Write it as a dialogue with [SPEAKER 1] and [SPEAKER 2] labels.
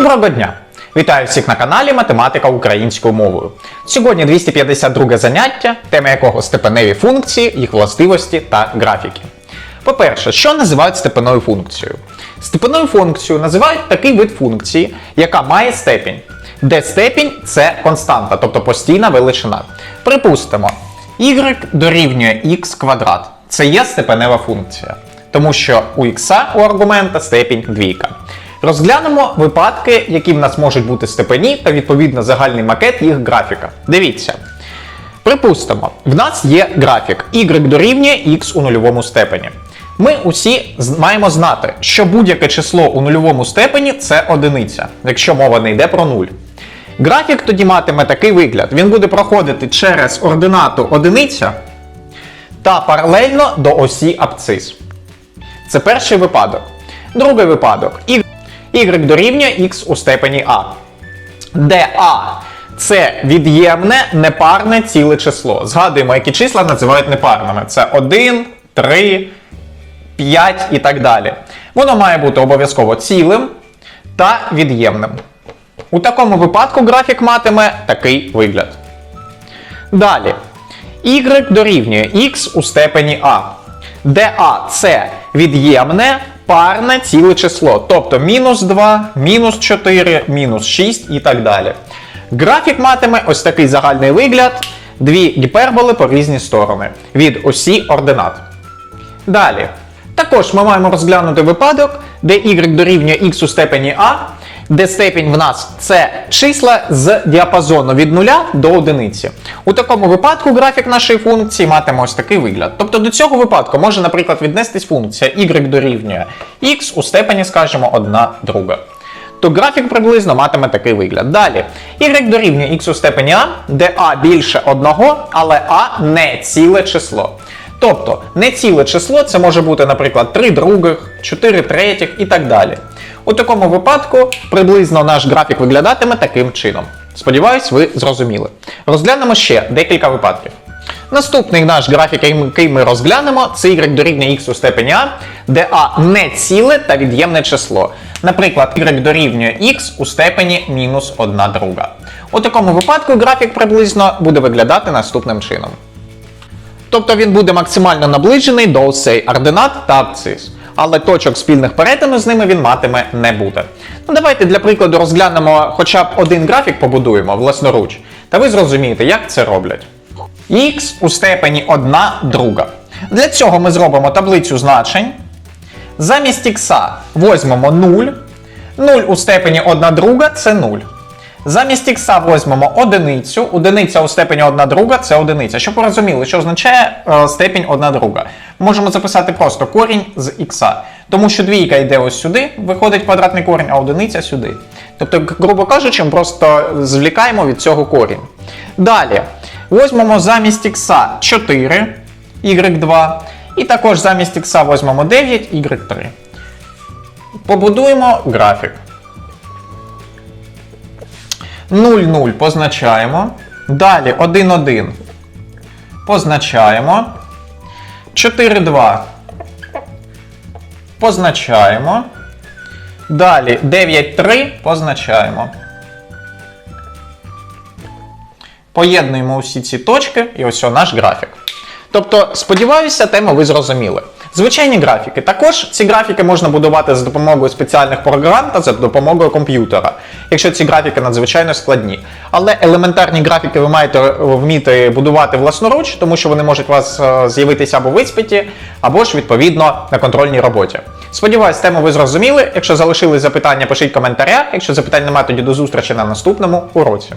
[SPEAKER 1] Доброго дня! Вітаю всіх на каналі Математика українською мовою. Сьогодні 252 заняття, тема якого степеневі функції, їх властивості та графіки. По-перше, що називають степенною функцією? Степенною функцією називають такий вид функції, яка має степінь, де степінь це константа, тобто постійна величина. Припустимо, y дорівнює x квадрат. Це є степенева функція, тому що у x у аргумента степінь двійка. Розглянемо випадки, які в нас можуть бути степені, та відповідно загальний макет їх графіка. Дивіться. Припустимо, в нас є графік y дорівнює x у нульовому степені. Ми усі маємо знати, що будь-яке число у нульовому степені це одиниця, якщо мова не йде про нуль. Графік тоді матиме такий вигляд: він буде проходити через ординату одиниця та паралельно до осі абцис. Це перший випадок. Другий випадок. Y, y дорівнює x у степені А. Де А це від'ємне непарне ціле число. Згадуємо, які числа називають непарними. Це 1, 3, 5 і так далі. Воно має бути обов'язково цілим та від'ємним. У такому випадку графік матиме такий вигляд. Далі. Y дорівнює x у степені А, де А це від'ємне парне ціле число, тобто мінус 2, мінус 4, мінус 6 і так далі. Графік матиме ось такий загальний вигляд, дві гіперболи по різні сторони від осі ординат. Далі. Також ми маємо розглянути випадок, де y дорівнює x у степені А, де степінь в нас це числа з діапазону від 0 до 1. У такому випадку графік нашої функції матиме ось такий вигляд. Тобто до цього випадку може, наприклад, віднестись функція y дорівнює x у степені, скажімо, 1 друга. То графік приблизно матиме такий вигляд. Далі, y дорівнює x у степені А, де А більше 1, але А не ціле число. Тобто не ціле число це може бути, наприклад, 3 других, 4 третіх і так далі. У такому випадку приблизно наш графік виглядатиме таким чином. Сподіваюсь, ви зрозуміли. Розглянемо ще декілька випадків. Наступний наш графік, який ми розглянемо, це y дорівнює x у степені А, де А не ціле та від'ємне число. Наприклад, y дорівнює x у степені мінус 1 друга. У такому випадку графік приблизно буде виглядати наступним чином. Тобто він буде максимально наближений до осей ординат та абцис. Але точок спільних перетину з ними він матиме не буде. Ну давайте для прикладу розглянемо хоча б один графік побудуємо власноруч, та ви зрозумієте, як це роблять. Х у степені 1 друга. Для цього ми зробимо таблицю значень. Замість х возьмемо 0. 0 у степені 1 друга це 0. Замість х возьмемо одиницю. Одиниця у степені 1 друга це одиниця. Щоб ви розуміли, що означає е, степінь 1 друга. Можемо записати просто корінь з х. Тому що двійка йде ось сюди, виходить квадратний корінь, а одиниця сюди. Тобто, грубо кажучи, ми просто звлікаємо від цього корінь. Далі. Возьмемо замість х 4, y2. І також замість х возьмемо 9, y3. Побудуємо графік. 0,0 позначаємо. Далі 1,1 позначаємо. 4,2 позначаємо. Далі 9,3 позначаємо. Поєднуємо усі ці точки і ось наш графік. Тобто, сподіваюся, тему ви зрозуміли. Звичайні графіки. Також ці графіки можна будувати за допомогою спеціальних програм та за допомогою комп'ютера, якщо ці графіки надзвичайно складні. Але елементарні графіки ви маєте вміти будувати власноруч, тому що вони можуть у вас е, з'явитися або в іспиті, або ж відповідно на контрольній роботі. Сподіваюсь, тему ви зрозуміли. Якщо залишили запитання, пишіть в коментарях. Якщо запитань немає, тоді до зустрічі на наступному уроці.